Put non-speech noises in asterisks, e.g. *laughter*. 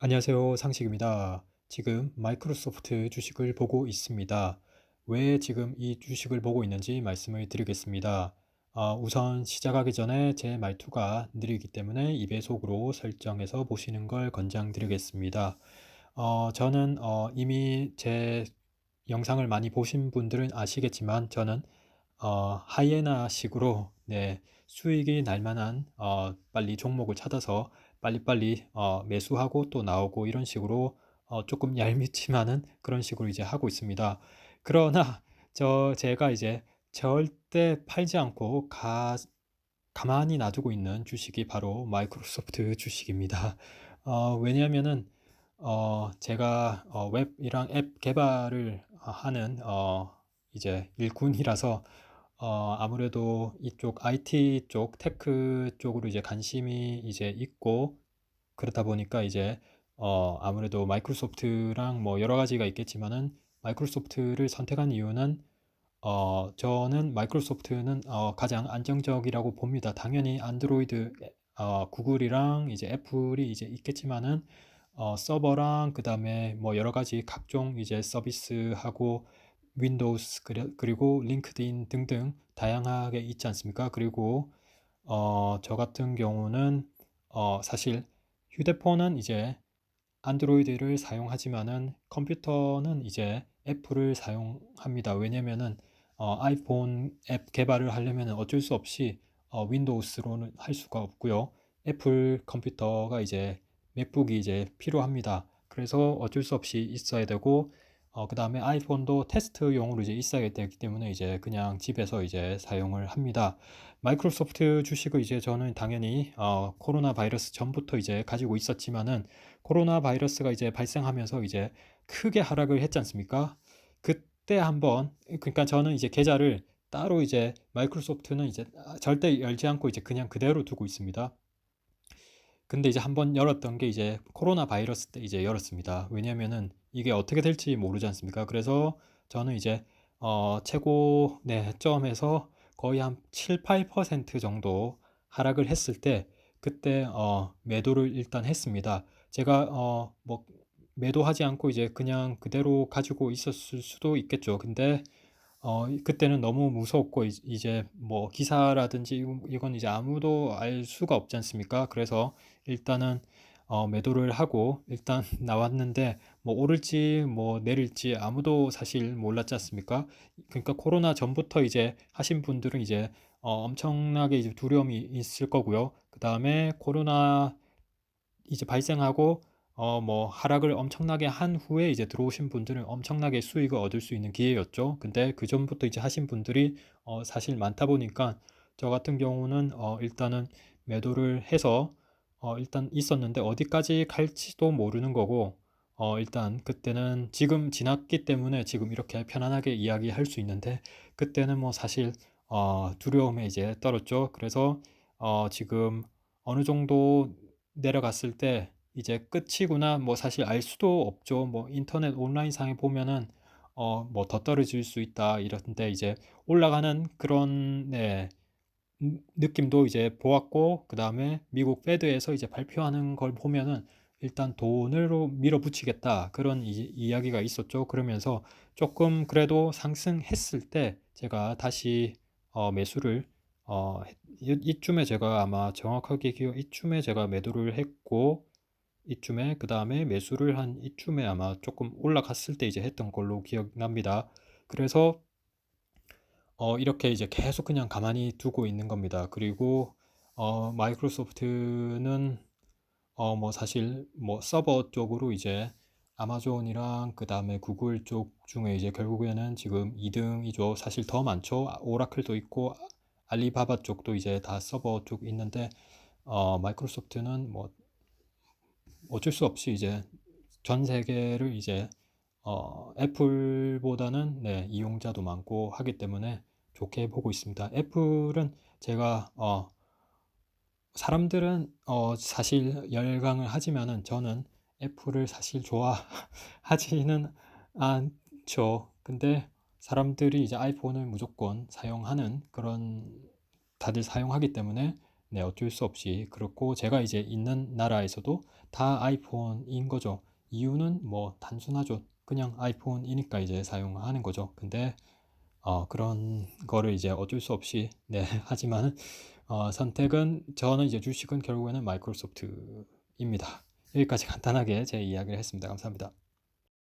안녕하세요. 상식입니다. 지금 마이크로소프트 주식을 보고 있습니다. 왜 지금 이 주식을 보고 있는지 말씀을 드리겠습니다. 어, 우선 시작하기 전에 제 말투가 느리기 때문에 2배속으로 설정해서 보시는 걸 권장드리겠습니다. 어, 저는 어, 이미 제 영상을 많이 보신 분들은 아시겠지만 저는 어, 하이에나식으로 네, 수익이 날 만한 어, 빨리 종목을 찾아서 빨리빨리 어, 매수하고 또 나오고 이런 식으로 어, 조금 얄밉지만은 *laughs* 그런 식으로 이제 하고 있습니다. 그러나 저 제가 이제 절대 팔지 않고 가, 가만히 놔두고 있는 주식이 바로 마이크로소프트 *laughs* 주식입니다. 어, 왜냐하면은 어, 제가 어, 웹이랑 앱 개발을 하는 어, 이제 일꾼이라서 어, 아무래도 이쪽 IT 쪽, 테크 쪽으로 이제 관심이 이제 있고 그렇다 보니까 이제 어, 아무래도 마이크로소프트랑 뭐 여러 가지가 있겠지만은 마이크로소프트를 선택한 이유는 어, 저는 마이크로소프트는 어, 가장 안정적이라고 봅니다. 당연히 안드로이드, 어, 구글이랑 이제 애플이 이제 있겠지만은 어, 서버랑 그 다음에 뭐 여러 가지 각종 이제 서비스하고 윈도우스 그리- 그리고 링크드인 등등 다양하게 있지 않습니까? 그리고 어, 저 같은 경우는 어, 사실 휴대폰은 이제 안드로이드를 사용하지만은 컴퓨터는 이제 애플을 사용합니다. 왜냐면은 어, 아이폰 앱 개발을 하려면 어쩔 수 없이 어, 윈도우스로는 할 수가 없고요. 애플 컴퓨터가 이제 맥북이 이제 필요합니다. 그래서 어쩔 수 없이 있어야 되고 어, 그 다음에 아이폰도 테스트용으로 이제 있어야 되기 때문에 이제 그냥 집에서 이제 사용을 합니다. 마이크로소프트 주식을 이제 저는 당연히 어, 코로나 바이러스 전부터 이제 가지고 있었지만은 코로나 바이러스가 이제 발생하면서 이제 크게 하락을 했지 않습니까? 그때 한번 그러니까 저는 이제 계좌를 따로 이제 마이크로소프트는 이제 절대 열지 않고 이제 그냥 그대로 두고 있습니다. 근데 이제 한번 열었던 게 이제 코로나 바이러스 때 이제 열었습니다. 왜냐면은 이게 어떻게 될지 모르지 않습니까? 그래서 저는 이제 어 최고 네, 점에서 거의 한 7, 8% 정도 하락을 했을 때 그때 어 매도를 일단 했습니다. 제가 어 뭐 매도하지 않고 이제 그냥 그대로 가지고 있었을 수도 있겠죠. 근데 어 그때는 너무 무섭고 이 이제 뭐 기사라든지 이건 이제 아무도 알 수가 없지 않습니까? 그래서 일단은 어 매도를 하고 일단 *laughs* 나왔는데 뭐 오를지 뭐 내릴지 아무도 사실 몰랐지 않습니까? 그러니까 코로나 전부터 이제 하신 분들은 이제 어 엄청나게 이제 두려움이 있을 거고요. 그다음에 코로나 이제 발생하고 어 뭐 하락을 엄청나게 한 후에 이제 들어오신 분들은 엄청나게 수익을 얻을 수 있는 기회였죠. 근데 그 전부터 이제 하신 분들이 어 사실 많다 보니까 저 같은 경우는 어 일단은 매도를 해서 어 일단 있었는데 어디까지 갈지도 모르는 거고 어 일단 그때는 지금 지났기 때문에 지금 이렇게 편안하게 이야기할 수 있는데 그때는 뭐 사실 어 두려움에 이제 떨었죠. 그래서 어 지금 어느 정도 내려갔을 때 이제 끝이구나 뭐 사실 알 수도 없죠. 뭐 인터넷 온라인 상에 보면은 어 뭐 더 떨어질 수 있다 이런데 이제 올라가는 그런 네음 느낌도 이제 보았고 그 다음에 미국 페드에서 이제 발표하는 걸 보면은 일단 "돈으로 밀어붙이겠다." 그런 이 이야기가 있었죠. 그러면서 쪼끔 그래도 상승했을 때 제가 다시 어 매수를 어 이쯤에 제가 아마 정확하게 기억 이쯤에 제가 매도를 했고 이쯤에 그 다음에 매수를 한 이쯤에 아마 쪼끔 올라갔을 때 이제 했던 걸로 기억납니다. 그래서 어 이렇게 이제 계속 그냥 가만히 두고 있는 겁니다. 그리고 어 마이크로소프트는 어 뭐 사실 뭐 서버 쪽으로 이제 아마존이랑 그 다음에 구글 쪽 중에 이제 결국에는 지금 2 등이죠. 사실 더 많죠. 아 오라클도 있고 아 알리바바 쪽도 이제 다 서버 쪽 있는데 어 마이크로소프트는 뭐 어쩔 수 없이 이제 전 세계를 이제 어 애플보다는 네 이용자도 많고 하기 때문에 좋게 보고 있습니다. 애플은 제가 어 사람들은 어 사실 열광을 하지만은 저는 애플을 사실 좋아하지는 않죠. 근데 사람들이 이제 아이폰을 무조건 사용하는 그런 다들 사용하기 때문에 네, 어쩔 수 없이 그렇고 제가 이제 있는 나라에서도 다 아이폰인 거죠. 이유는 뭐 단순하죠. 그냥 아이폰이니까 이제 사용하는 거죠. 근데 어, 그런 거를 이제 어쩔 수 없이 네, *laughs* 하지만 어, 선택은 저는 이제 주식은 결국에는 마이크로소프트입니다. 여기까지 간단하게 제 이야기를 했습니다. 감사합니다.